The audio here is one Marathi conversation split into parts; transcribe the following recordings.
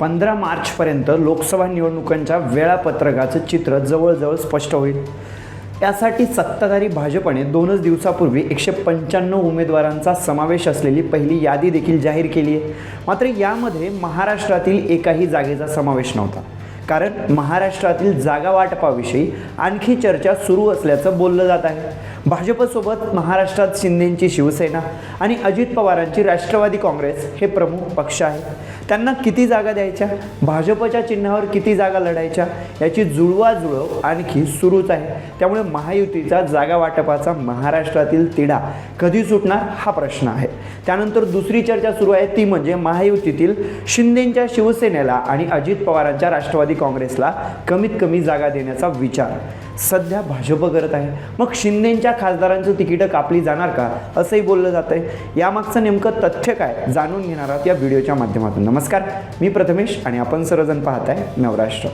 पंधरा मार्चपर्यंत लोकसभा निवडणुकांच्या वेळापत्रकाचं चित्र जवळजवळ स्पष्ट होईल. त्यासाठी सत्ताधारी भाजपने दोनच दिवसापूर्वी एकशे पंच्याण्णव उमेदवारांचा समावेश असलेली पहिली यादी देखील जाहीर केली आहे. मात्र यामध्ये महाराष्ट्रातील एकाही जागेचा समावेश नव्हता. कारण महाराष्ट्रातील जागा वाटपाविषयी आणखी चर्चा सुरू असल्याचं बोललं जात आहे. भाजपसोबत महाराष्ट्रात शिंदेंची शिवसेना आणि अजित पवारांची राष्ट्रवादी काँग्रेस हे प्रमुख पक्ष आहेत. त्यांना किती जागा द्यायच्या? भाजपच्या चिन्हावर किती जागा लढायच्या? याची जुळवाजुळव आणखी सुरूच आहे. त्यामुळे महायुतीचा जागा वाटपाचा महाराष्ट्रातील तिढा कधी सुटणार हा प्रश्न आहे. त्यानंतर दुसरी चर्चा सुरू आहे. ती म्हणजे महायुतीतील शिंदेंच्या शिवसेनेला आणि अजित पवारांच्या राष्ट्रवादी काँग्रेसला कमीत कमी जागा देण्याचा विचार. सध्या भाजप करत आहे. मग शिंदेंच्या खासदारांचं तिकीटं कापली जाणार का? असंही बोललं जात आहे यामागचं नेमकं तथ्य काय? जाणून घेणार आहोत या व्हिडिओच्या माध्यमातून. नमस्कार. मी प्रथमेश आणि आपण सर्वजण पाहत आहे नवराष्ट्र.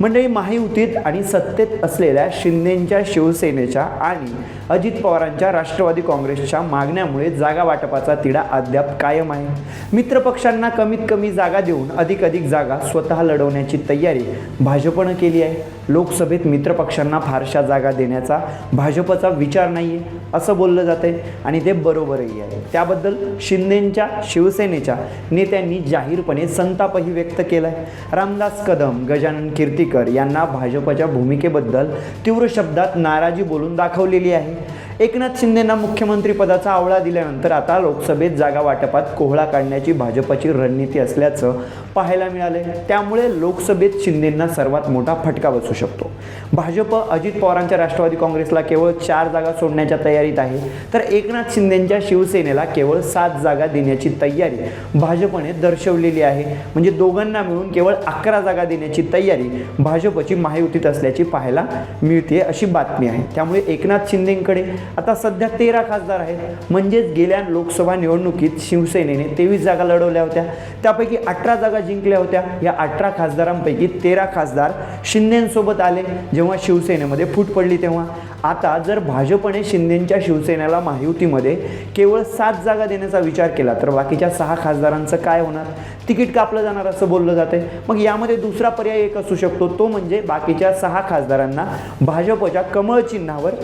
मंडळी महायुतीत आणि सत्तेत असलेल्या शिंदेंच्या शिवसेनेच्या आणि अजित पवारांच्या राष्ट्रवादी काँग्रेसच्या मागण्यामुळे जागा वाटपाचा तिढा अद्याप कायम आहे. मित्रपक्षांना कमीत कमी जागा देऊन अधिक अधिक जागा स्वतः लढवण्याची तयारी भाजपनं केली आहे. लोकसभेत मित्रपक्षांना फारशा जागा देण्याचा भाजपचा विचार नाही आहे असं बोललं जातं आहे आणि ते बरोबरही आहे. त्याबद्दल शिंदेंच्या शिवसेनेच्या नेत्यांनी जाहीरपणे संतापही व्यक्त केला आहे रामदास कदम गजानन कीर्तीकर यांना भाजपच्या भूमिकेबद्दल तीव्र शब्दात नाराजी बोलून दाखवलेली आहे. एकनाथ शिंदेंना मुख्यमंत्रीपदाचा आवळा दिल्यानंतर आता लोकसभेत जागा वाटपात कोहळा काढण्याची भाजपची रणनीती असल्याचं पाहायला मिळाले त्यामुळे लोकसभेत शिंदेंना सर्वात मोठा फटका बसू शकतो. भाजप अजित पवारांच्या राष्ट्रवादी काँग्रेसला केवळ चार जागा सोडण्याच्या तयारीत आहे. तर एकनाथ शिंदेंच्या शिवसेनेला केवळ सात जागा देण्याची तयारी भाजपने दर्शवलेली आहे. म्हणजे दोघांना मिळून केवळ अकरा जागा देण्याची तयारी भाजपची महायुतीत असल्याची पाहायला मिळते अशी बातमी आहे. त्यामुळे एकनाथ शिंदेंकडे आता सध्या तेरा खासदार आहेत. म्हणजेच गेल्या लोकसभा निवडणुकीत शिवसेनेने तेवीस जागा लढवल्या होत्या. त्यापैकी अठरा जागा जिंकल्या होत्या. या अठरा खासदारांपैकी तेरा खासदार शिंदेंसोबत आले जेव्हा शिवसेनेमध्ये फूट पडली तेव्हा. आता जर भाजपने शिंदेंच्या शिवसेनेला महायुतीमध्ये केवळ सात जागा देण्याचा विचार केला तर बाकीच्या सहा खासदारांचं काय होणार? तिकीट कापलं जाणार असं बोललं जाते मग यामध्ये दुसरा पर्याय एक असू शकतो तो म्हणजे बाकीच्या सहा खासदारांना भाजपच्या कमळ चिन्हावर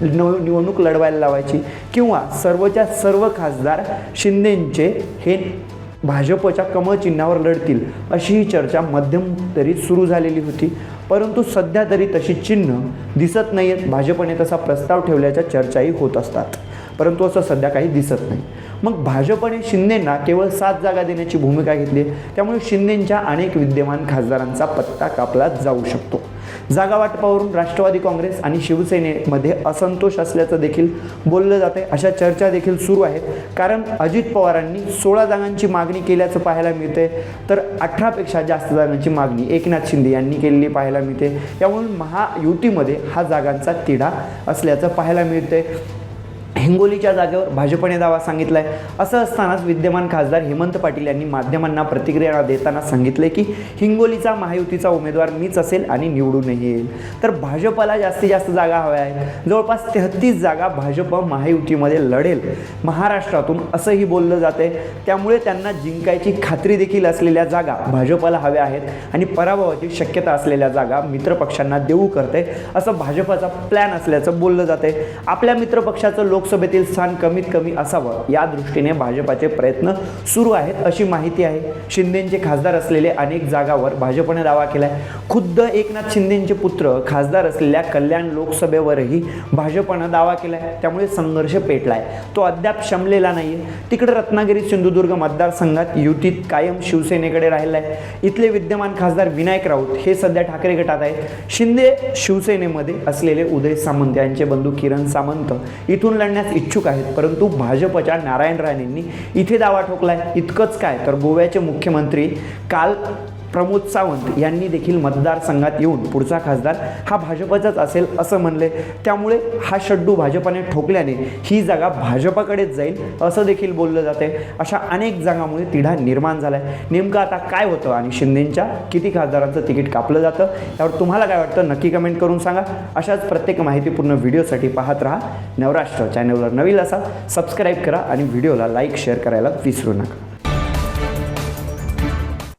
निव निवडणूक लढवायला लावायची. किंवा सर्वच्या सर्व खासदार शिंदेंचे हे भाजपच्या कमळ चिन्हावर लढतील अशी ही चर्चा मध्यंतरी सुरू झालेली होती. परंतु सध्या तरी तशी चिन्ह दिसत नाही आहेत भाजपने तसा प्रस्ताव ठेवल्याच्या चर्चाही होत असतात. परंतु असं सध्या काही दिसत नाही. मग भाजपने शिंदेंना केवळ सात जागा देण्याची भूमिका घेतली त्यामुळे शिंदेंच्या अनेक विद्यमान खासदारांचा पत्ता कापला जाऊ शकतो. जागा वाटपावरून राष्ट्रवादी काँग्रेस आणि शिवसेनेमध्ये असंतोष असल्याचं देखील बोललं जाते अशा चर्चा देखील सुरू आहेत. कारण अजित पवारांनी सोळा जागांची मागणी केल्याचं पाहायला मिळते तर अठरापेक्षा जास्त जागांची मागणी एकनाथ शिंदे यांनी केलेली पाहायला मिळते. त्यामुळे महायुतीमध्ये हा जागांचा तिढा असल्याचं पाहायला मिळते हिंगोलीच्या जागेवर भाजपने दावा सांगितला आहे असं असतानाच विद्यमान खासदार हेमंत पाटील यांनी माध्यमांना प्रतिक्रिया देताना सांगितले की हिंगोलीचा महायुतीचा उमेदवार मीच असेल आणि निवडूनही येईल. तर भाजपला जास्तीत जास्त जागा हव्या आहेत. जवळपास तेहतीस जागा भाजप महायुतीमध्ये लढेल. महाराष्ट्रातून असंही बोललं जाते त्यामुळे त्यांना जिंकायची खात्री देखील असलेल्या जागा भाजपला हव्या आहेत आणि पराभवाची शक्यता असलेल्या जागा मित्रपक्षांना देऊ करते असं भाजपाचा प्लॅन असल्याचं बोललं जाते आपल्या मित्रपक्षाचं लोक लोकसभेतील स्थान कमीत कमी असावं या दृष्टीने भाजपाचे प्रयत्न सुरू आहेत अशी माहिती आहे. शिंदेचे खासदार असलेले अनेक जागावर भाजपने दावा केलाय. खुद्द एकनाथ शिंदेचे पुत्र खासदार असलेल्या कल्याण लोकसभेवरही भाजपनं दावा केलाय. त्यामुळे संघर्ष पेटलाय. तो अद्याप शमलेला नाहीये. तिकडे रत्नागिरी सिंधुदुर्ग मतदारसंघात युतीत कायम शिवसेनेकडे राहिला आहे इथले विद्यमान खासदार विनायक राऊत हे सध्या ठाकरे गटात आहेत. शिंदे शिवसेनेमध्ये असलेले उदय सामंत यांचे बंधू किरण सामंत इथून करण्यास इच्छुक आहेत. परंतु भाजपच्या नारायण राणेंनी इथे दावा ठोकलाय. इतकंच काय? तर गोव्याचे मुख्यमंत्री काल प्रमोद सावंत यांनी देखील मतदारसंघात येऊन पुढचा खासदार हा भाजपचाच असेल असं म्हणले. त्यामुळे हा शड्डू भाजपाने ठोकल्याने ही जागा भाजपाकडेच जाईल असं देखील बोललं जाते. अशा अनेक जागांमुळे तिढा निर्माण झाला आहे नेमकं आता काय होतं आणि शिंदेंच्या किती खासदारांचं तिकीट कापलं जातं? यावर तुम्हाला काय वाटतं? नक्की कमेंट करून सांगा. अशाच प्रत्येक माहितीपूर्ण व्हिडिओसाठी पाहत राहा. नवराष्ट्र चॅनलवर नवीन असा सबस्क्राईब करा आणि व्हिडिओला लाईक शेअर करायला विसरू नका.